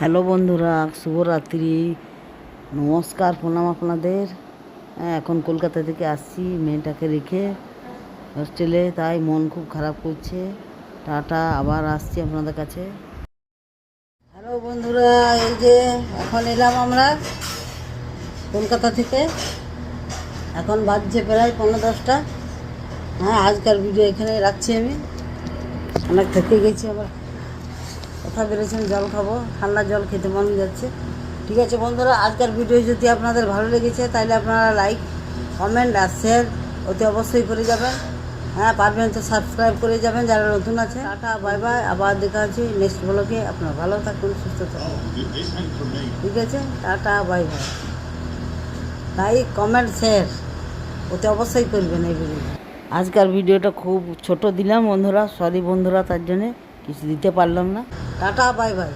Hello বন্ধুরা, শুভরাত্রি। নমস্কার প্রণাম আপনাদের। হ্যাঁ এখন কলকাতা থেকে আসছি, মেয়েটাকে রেখে হোস্টেলে, তাই মন খুব খারাপ করছে। টাটা, আবার আসছি আপনাদের কাছে। হ্যালো বন্ধুরা, এই যে এখন এলাম আমরা কলকাতা থেকে। এখন বাজছে প্রায় পনেরো দশটা। হ্যাঁ আজকাল ভিডিও এখানে রাখছি আমি। অনেক থেকে গেছি আবার। কোথাও বেরোছেন জল খাব। ঠান্ডা জল খেতে মন যাচ্ছে। ঠিক আছে বন্ধুরা, আজকের ভিডিও যদি আপনাদের ভালো লেগেছে, তাহলে আপনারা লাইক কমেন্ট আর শেয়ার অতি অবশ্যই করে যাবেন। হ্যাঁ পারবেন তো সাবস্ক্রাইব করে যাবেন যারা নতুন আছে। টাটা বাই বাই আবার দেখা হচ্ছে নেক্সট ব্লগে আপনার ভালো থাকুন, সুস্থ থাকুন। ঠিক আছে, tata bye bye like comment share ওতে অবশ্যই করবেন এই ভিডিও আজকের ভিডিওটা খুব ছোট দিলাম বন্ধুরা সরি বন্ধুরা, তার জন্যে কিছু দিতে পারলাম না। Tata bye by